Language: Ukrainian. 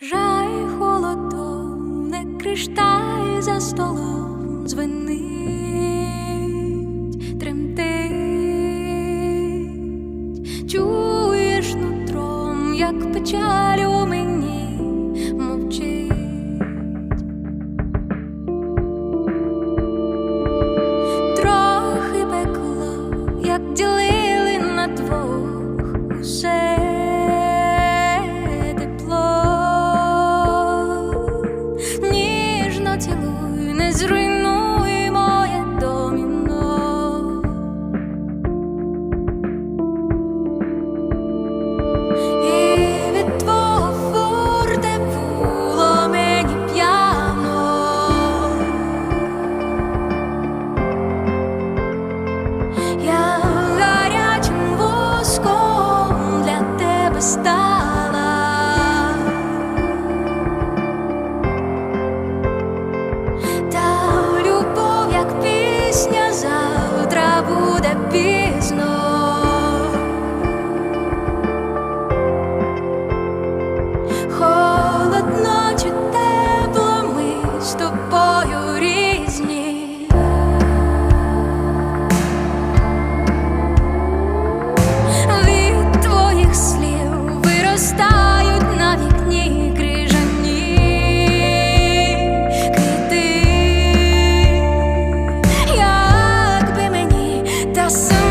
Жай холодом, не кришталь за столом звенить, тремтить, чуєш нутром, як печаль coração.